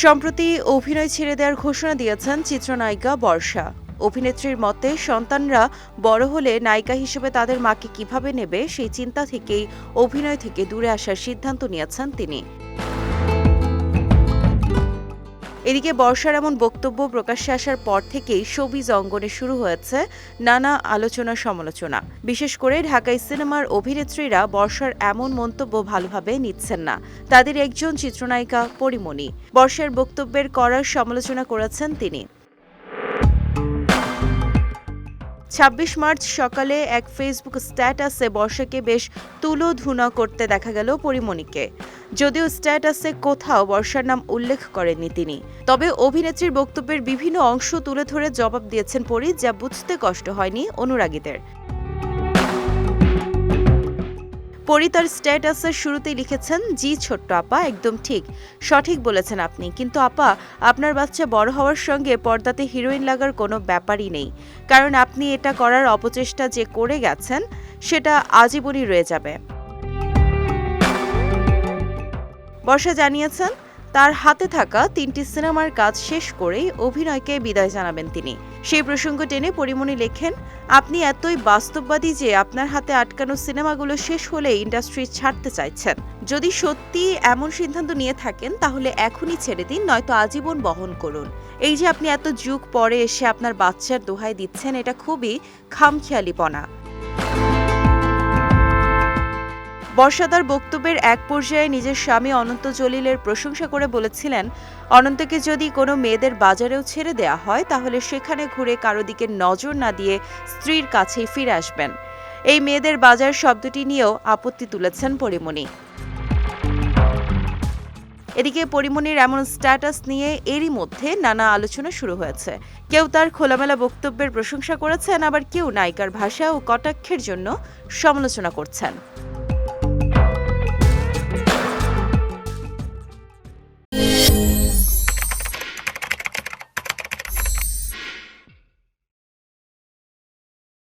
সম্প্রতি অভিনয় ছেড়ে দেওয়ার ঘোষণা দিয়েছেন চিত্রনায়িকা বর্ষা। অভিনেত্রীর মতে, সন্তানরা বড় হলে নায়িকা হিসেবে তাদের মাকে কীভাবে নেবে সেই চিন্তা থেকেই অভিনয় থেকে দূরে আসার সিদ্ধান্ত নিয়েছেন তিনি। এদিকে বর্ষার এমন বক্তব্য প্রকাশ্যে আসার পর থেকেই শোবিজ অঙ্গনে শুরু হয়েছে নানা আলোচনা সমালোচনা। বিশেষ করে ঢাকাই সিনেমার অভিনেত্রীরা বর্ষার এমন মন্তব্য ভালোভাবে নিচ্ছেন না। তাদের একজন চিত্রনায়িকা পরিমণি। বর্ষার বক্তব্যের করার সমালোচনা করেছেন তিনি। ছাব্বিশ মার্চ সকালে এক ফেসবুক স্ট্যাটাসে বর্ষাকে বেশ তুলোধুনা করতে দেখা গেল পরিমণিকে। যদিও স্ট্যাটাসে কোথাও বর্ষার নাম উল্লেখ করেননি তিনি। তবে অভিনেত্রীর বক্তব্যের বিভিন্ন অংশ তুলে ধরে জবাব দিয়েছেন পরি, যা বুঝতে কষ্ট হয়নি অনুরাগীদের। পরি তার স্ট্যাটাসের শুরুতেই লিখেছেন, জি ছোট্ট আপা, একদম ঠিক। সঠিক বলেছেন আপনি। কিন্তু আপা, আপনার বাচ্চা বড় হওয়ার সঙ্গে পর্দাতে হিরোইন লাগার কোনো ব্যাপারই নেই। কারণ আপনি এটা করার অপচেষ্টা যে করে গেছেন, সেটা আজীবনই রয়ে যাবে। বর্ষা জানিয়েছেন, তার হাতে থাকা তিনটি সিনেমার কাজ শেষ করেই অভিনয়কে বিদায় জানাবেন তিনি। সেই প্রসঙ্গ টেনে পরিমণি লেখেন, আপনি এতই বাস্তববাদী যে আপনার হাতে আটকানো সিনেমাগুলো শেষ হলে ইন্ডাস্ট্রি ছাড়তে চাইছেন। যদি সত্যি এমন সিদ্ধান্ত নিয়ে থাকেন, তাহলে এখনই ছেড়ে দিন, নয়তো আজীবন বহন করুন। এই যে আপনি এত যুগ পরে এসে আপনার বাচ্চার দোহাই দিচ্ছেন, এটা খুবই খামখেয়ালিপনা। বর্ষাদার বক্তব্যের এক পর্যায়ে নিজের স্বামী অনন্ত জলিলের প্রশংসা করে বলেছিলেন, অনন্তকে যদি কোনো মেয়েদের বাজারেও ছেড়ে দেয়া হয়, তাহলে সেখানে ঘুরে কারও দিকে নজর না দিয়ে স্ত্রীর কাছেই ফিরে আসবেন। এই মেয়েদের বাজার শব্দটি নিয়েও আপত্তি তুলেছেন পরিমণি। এদিকে পরিমণির এমন স্ট্যাটাস নিয়ে এরই মধ্যে নানা আলোচনা শুরু হয়েছে। কেউ তার খোলামেলা বক্তব্যের প্রশংসা করেছেন, আবার কেউ নায়িকার ভাষা ও কটাক্ষের জন্য সমালোচনা করছেন।